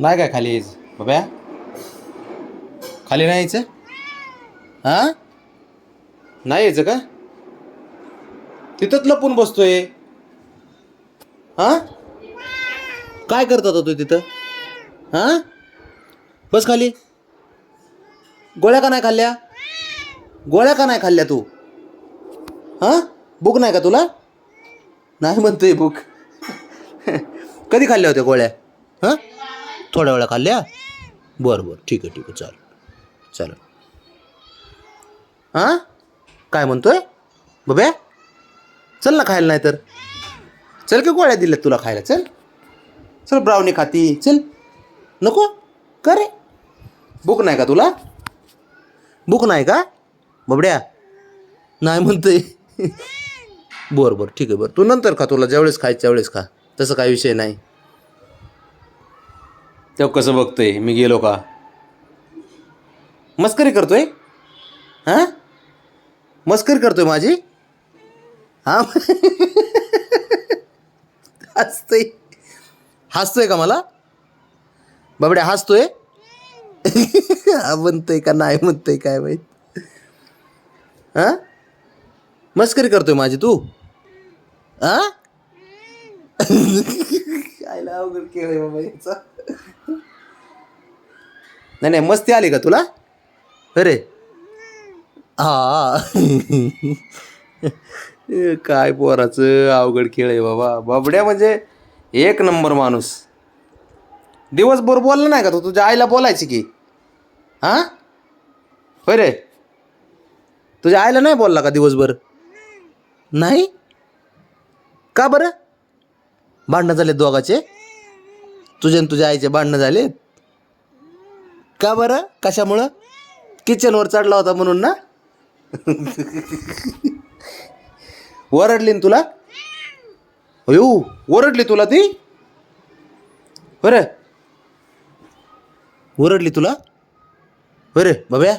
नाही काय खाली यायचं? बाब्या? खाली नाही यायचं? हां? नाही यायचं का? तिथंच लपून बसतोय. हां? काय करत होता तू तिथं? हां? बस खाली. गोळ्या का नाही खाल्ल्या? गोळ्या का नाही खाल्ल्या तू? हां? बुक नाही का तुला? नाही म्हणतोय बुक कधी खाल्ल्या होत्या गोळ्या? हां? थोड्या वेळा खाल्ल्या? बरं बरं. ठीक आहे ठीक आहे. चालेल. चालेल. हां काय म्हणतोय? बब्या चल ना खायला नाही तर चल की गोळ्या दिल्यात तुला खायला. चल. चल ब्राउनी खाती. चल. नको? का रे? बुक नाही का तुला? बुक नाही का? बबड्या? नाही म्हणतोय. बरं बरं. ठीक आहे बरं. तू नंतर खा. तुला ज्यावेळेस खायचं त्यावेळेस खा. तसं काही विषय नाही. तेव्हा कसं बघतोय? मी गेलो का? मस्करी करतोय? हां? मस्करी करतोय माझी? हां? हसतोय. हसतोय का मला? बाबड्या हसतोय? हा म्हणतोय का नाही म्हणतोय काय माहीत? हां? मस्करी करतोय माझी तू? आ खायला अवघड केलंय बाबा याचा. नाही नाही मस्ती आली का तुला? अरे. हा. काय पोराचं अवघड खेळ आहे बाबा. बाबड्या म्हणजे एक नंबर माणूस. दिवसभर बोलला नाही का तू? तुझ्या आईला बोलायची की? हां? होय रे. तुझ्या आईला नाही बोलला का दिवसभर? नाही? का बरं? भांडणं झाले दोघाचे? तुझे आणि तुझ्या आईचे भांडणं झाले का बरं? कशामुळं? किचनवर चढला होता म्हणून ना? ओरडली ना तुला? अयो ओरडली तुला ती? बरं. ओरडली तुला? बरं बाब्या.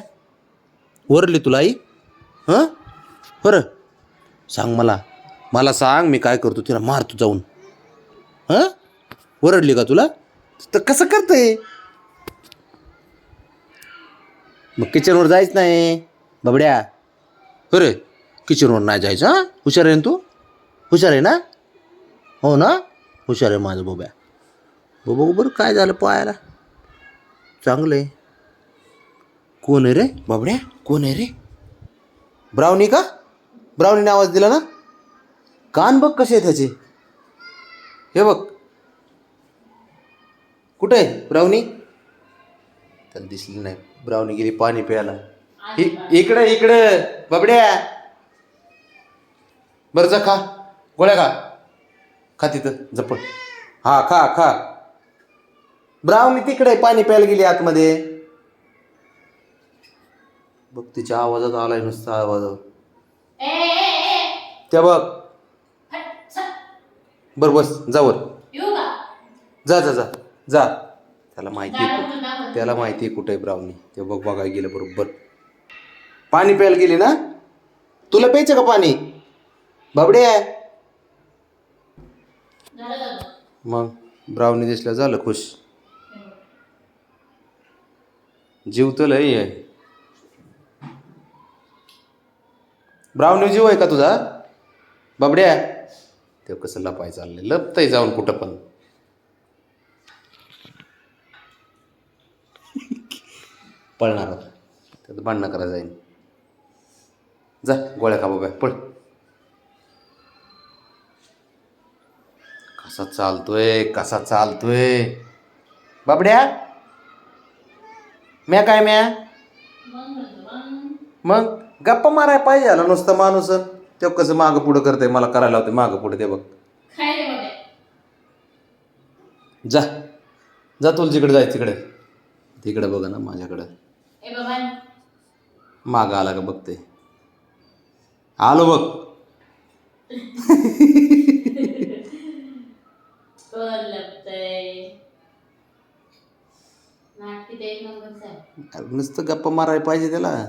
ओरडली तुला आई? हां? बरं. सांग मला. मला सांग मी काय करतो तिला मारतो जाऊन. हां? ओरडली का तुला? तर कसं करतंय? मग किचनवर जायच नाही बाबड्या. अरे किचनवर नाही जायचं हां? हुशार आहे ना तू? हुशार आहे ना? हो ना? हुशार आहे माझं बोब्या बोबा बरं काय झालं पायाला चांगलं आहे कोण आहे रे बाबड्या? कोण आहे रे? ब्राउनी का? ब्राउनीने आवाज दिला ना? कान बघ कसे आहे त्याचे हे बघ. कुठे आहे ब्राउनी? त्याला दिसली नाही. ब्राउनी गेली पाणी प्यायला. इ- इकडे इकडे. बाबड्या. बरं जा खा. गोळ्या खा. खा तिथं. जपट हा खा खा. ब्राउनी तिकडे पाणी प्यायला गेली आतमध्ये. बघ तिच्या आवाजात आलाय नुसता आवाजावर त्या बघ. बर बस जावर येऊ का जा जा जा. जा. त्याला माहिती आहे कुठं- त्याला माहिती आहे कुठे आहे ब्राउनी. ते बघ बघायला गेलं बरोबर. पाणी प्यायला गेली ना? तुला प्यायचं का पाणी? बाबडे. झालं मग ब्राउनी दिसलं झालं खुश. जीव तर लय आहे ब्राउनी जीव आहे का तुझा? बाबड्या. ते कसं लपाय चाललंय? लपतंय जाऊन कुठं पण. पळणार आता. त्यात भांडणं करा जाईन. जा गोळ्या खा बाबा पळ. कसा चालतोय कसा चालतोय? बाबड्या? म्या काय म्या? मग गप्पा माराय पाहिजे आला नुसतं माणूस. ते कसं मागं पुढं करतंय? मला करायला होते मागं पुढं ते बघ. जा. जा तुला जिकडे जाय तिकडे. तिकडे बघ ना माझ्याकडं. ए बाबा. मागं आला का बघते. आलो बघ. नुसतं गप्पा मारायला पाहिजे त्याला.